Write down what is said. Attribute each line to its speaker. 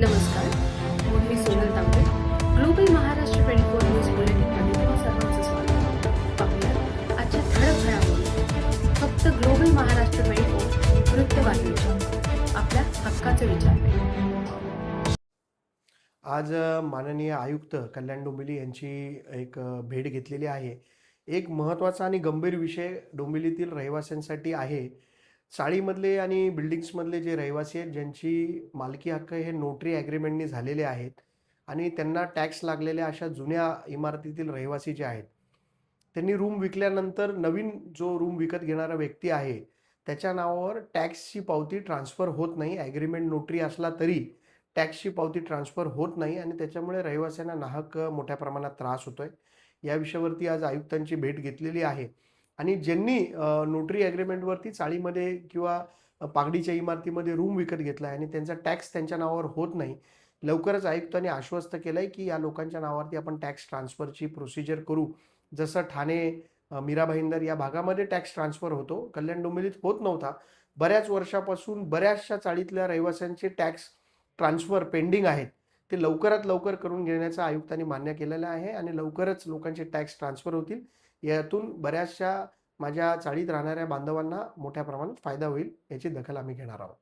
Speaker 1: नमस्कार मी Sonal Tambe global Maharashtra twenty four news बुलेटिनमध्ये तुम्हा सर्वांचं स्वागत पाहूया आजच्या ठळक घडामोडी. फक्त ग्लोबल महाराष्ट्र ट्वेंटी फोर वृत्तवाहिनीच्या आपल्या हक्काचे विचार
Speaker 2: आज माननीय आयुक्त कल्याण डोंबिवली यांची एक भेट घेतलेली आहे. एक महत्त्वाचा आणि गंभीर विषय डोंबिवलीतील रहिवाशांसाठी आहे. चाळीमधले आणि बिल्डिंग्समधले जे रहिवासी आहेत ज्यांची मालकी हक्क हे नोटरी ॲग्रीमेंटनी झालेले आहेत आणि त्यांना टॅक्स लागलेल्या अशा जुन्या इमारतीतील रहिवासी जे आहेत त्यांनी रूम विकल्यानंतर नवीन जो रूम विकत घेणारा व्यक्ती आहे त्याच्या नावावर टॅक्सची पावती ट्रान्सफर होत नाही. ॲग्रीमेंट नोटरी असला तरी टॅक्सची पावती ट्रान्सफर होत नाही आणि त्याच्यामुळे रहिवाशांना नाहक मोठ्या प्रमाणात त्रास होतो आहे या विषयावरती आज आयुक्तांची भेट घेतलेली आहे. आणि ज्यांनी नोटरी ॲग्रीमेंटवरती चाळीमध्ये किंवा पागडीच्या इमारतीमध्ये रूम विकत घेतला आहे आणि त्यांचा टॅक्स त्यांच्या नावावर होत नाही लवकरच आयुक्तांनी आश्वस्त केलं आहे की या लोकांच्या नावावरती आपण टॅक्स ट्रान्सफरची प्रोसिजर करू. जसं ठाणे अ, मीरा भाईंदर या भागामध्ये टॅक्स ट्रान्सफर होतो. कल्याण डोंबिवलीत होत नव्हता. बऱ्याच वर्षापासून बऱ्याचशा चाळीतल्या रहिवाशांचे टॅक्स ट्रान्सफर पेंडिंग आहेत. ते लवकरात लवकर करून घेण्याचं आयुक्तांनी मान्य केलेलं आहे आणि लवकरच लोकांचे टॅक्स ट्रान्सफर होतील. यातून बऱ्याचशा माझ्या चाळीत राहणाऱ्या बांधवांना मोठ्या प्रमाणात फायदा होईल याची दखल आम्ही घेणार आहोत.